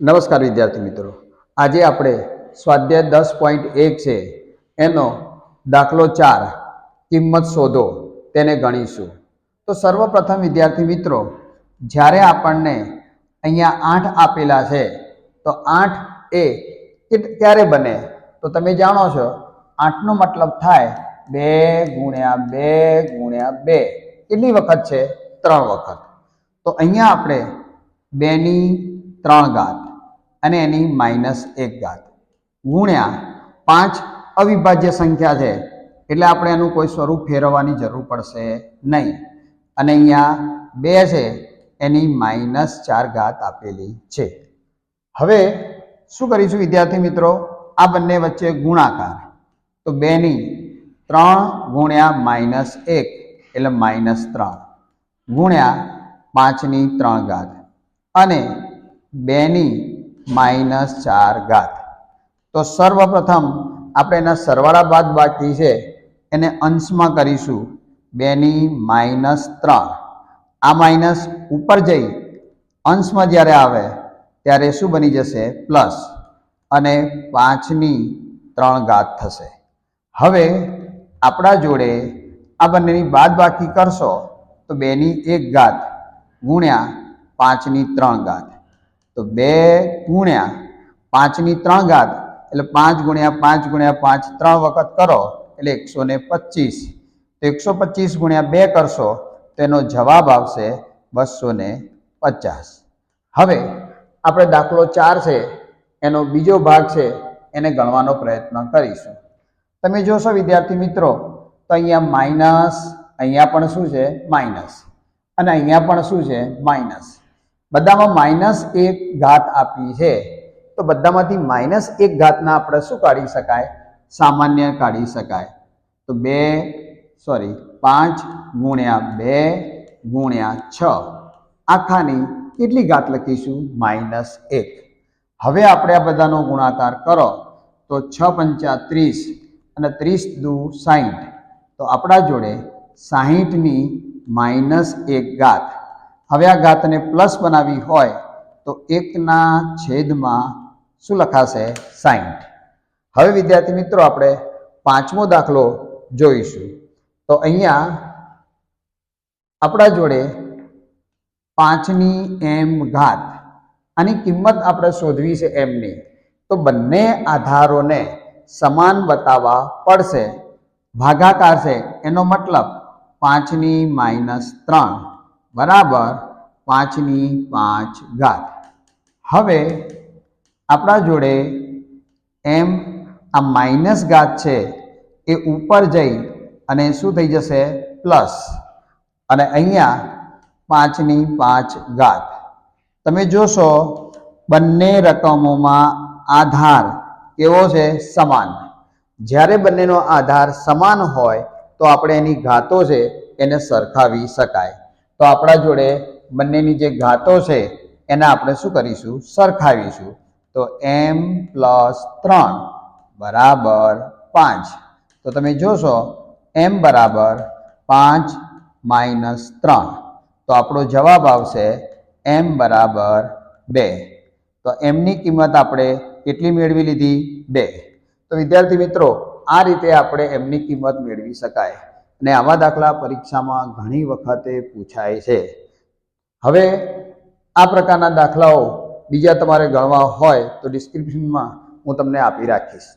નમસ્કાર વિદ્યાર્થી મિત્રો. આજે આપણે સ્વાધ્યાય દસ પોઈન્ટ એક છે. એનો દાખલો ચાર, કિંમત શોધો. તેને ગણીશું. તો સર્વપ્રથમ વિદ્યાર્થી મિત્રો, જ્યારે આપણને અહીંયા આઠ આપેલા છે, તો આઠ એ ક્યારે બને? તો તમે જાણો છો, આઠનો મતલબ થાય બે ગુણ્યા બે ગુણ્યા બે. કેટલી વખત છે? ત્રણ વખત. તો અહીંયા આપણે બેની ત્રણ ઘાત. અને એની માઇનસ એક ઘાત. ગુણ્યા પાંચ અવિભાજ્ય સંખ્યા છે, એટલે આપણે એનું કોઈ સ્વરૂપ ફેરવવાની જરૂર પડશે નહીં. અને અહીંયા બે છે, એની માઇનસ ચાર ઘાત આપેલી છે. હવે શું કરીશું વિદ્યાર્થી મિત્રો? આ બંને વચ્ચે ગુણાકાર. તો બેની ત્રણ ગુણ્યા માઇનસ એક, એટલે માઇનસ ત્રણ. ગુણ્યા પાંચની ત્રણ ઘાત. અને બેની માઇનસ ચાર ઘાત. તો સર્વપ્રથમ આપણે એના સરવાળા બાદ બાકી છે, એને અંશમાં કરીશું. બેની માઇનસ ત્રણ. આ માઇનસ ઉપર જઈ અંશમાં જ્યારે આવે, ત્યારે શું બની જશે? પ્લસ. અને પાંચની ત્રણ ઘાત થશે. હવે આપણા જોડે આ બંનેની બાદ બાકી કરશો, તો બેની એક ઘાત ગુણ્યા પાંચની ત્રણ ઘાત. તો બે ગુણ્યા પાંચની ત્રણ ઘાત, એટલે પાંચ ગુણ્યા પાંચ ગુણ્યા પાંચ ત્રણ વખત કરો, એટલે એકસો ને પચીસ. તો એકસો પચીસ ગુણ્યા બે કરશો તો એનો જવાબ આવશે બસો ને પચાસ. હવે આપણે દાખલો ચાર છે, એનો બીજો ભાગ છે, એને ગણવાનો પ્રયત્ન કરીશું. તમે જોશો વિદ્યાર્થી મિત્રો, તો અહીંયા માઇનસ, અહીંયા પણ શું છે, માઇનસ. અને અહીંયા પણ શું છે, માઇનસ. બધામાં માઇનસ એક ઘાત આપી છે. તો બધામાંથી માઇનસ એક ઘાતના આપણે શું કાઢી શકાય? સામાન્ય કાઢી શકાય. તો બે, સોરી, પાંચ ગુણ્યા બે ગુણ્યા છ. આખાની કેટલી ઘાત લખીશું? માઇનસ એક. હવે આપણે આ બધાનો ગુણાકાર કરો. તો છ પંચા ત્રીસ અને ત્રીસ દુ સાહીઠ તો આપણા જોડે સાહીઠની માઇનસ એક ઘાત હવે આ ઘાતને પ્લસ બનાવી હોય તો એકના છેદમાં શું લખાશે? સાઈઠ. હવે વિદ્યાર્થી મિત્રો આપણે પાંચમો દાખલો જોઈશું. તો અહીંયા આપણા જોડે પાંચની એમ ઘાત આની કિંમત આપણે શોધવી છે એમની. તો બંને આધારોને સમાન બતાવવા પડશે. ભાગાકાર છે. એનો મતલબ પાંચની માઇનસ ત્રણ. બરાબર પાંચની પાંચ ઘાત. હવે આપણા જોડે એમ આ માઇનસ ઘાત છે એ ઉપર જઈ અને શું થઈ જશે? પ્લસ. અને અહીંયા પાંચની પાંચ ઘાત. તમે જોશો બંને રકમોમાં આધાર કેવો છે? સમાન. જ્યારે બંનેનો આધાર સમાન હોય તો આપણે એની ઘાતો છે એને સરખાવી શકાય. તો આપણા જોડે બંનેની જે ઘાતો છે, એને આપણે શું કરીશું? સરખાવીશું. તો એમ પ્લસ ત્રણ બરાબર પાંચ. તો તમે જોશો, એમ બરાબર પાંચ માઇનસ ત્રણ. તો આપણો જવાબ આવશે એમ બરાબર બે. તો એમની કિંમત આપણે કેટલી મેળવી લીધી? બે. તો વિદ્યાર્થી મિત્રો, આ રીતે આપણે એમની કિંમત મેળવી શકાય. અને આવા દાખલા પરીક્ષામાં ઘણી વખતે પૂછાય છે. હવે આ પ્રકારના દાખલાઓ બીજા તમારે ગણવા હોય તો ડિસ્ક્રિપ્શનમાં હું તમને આપી રાખીશ.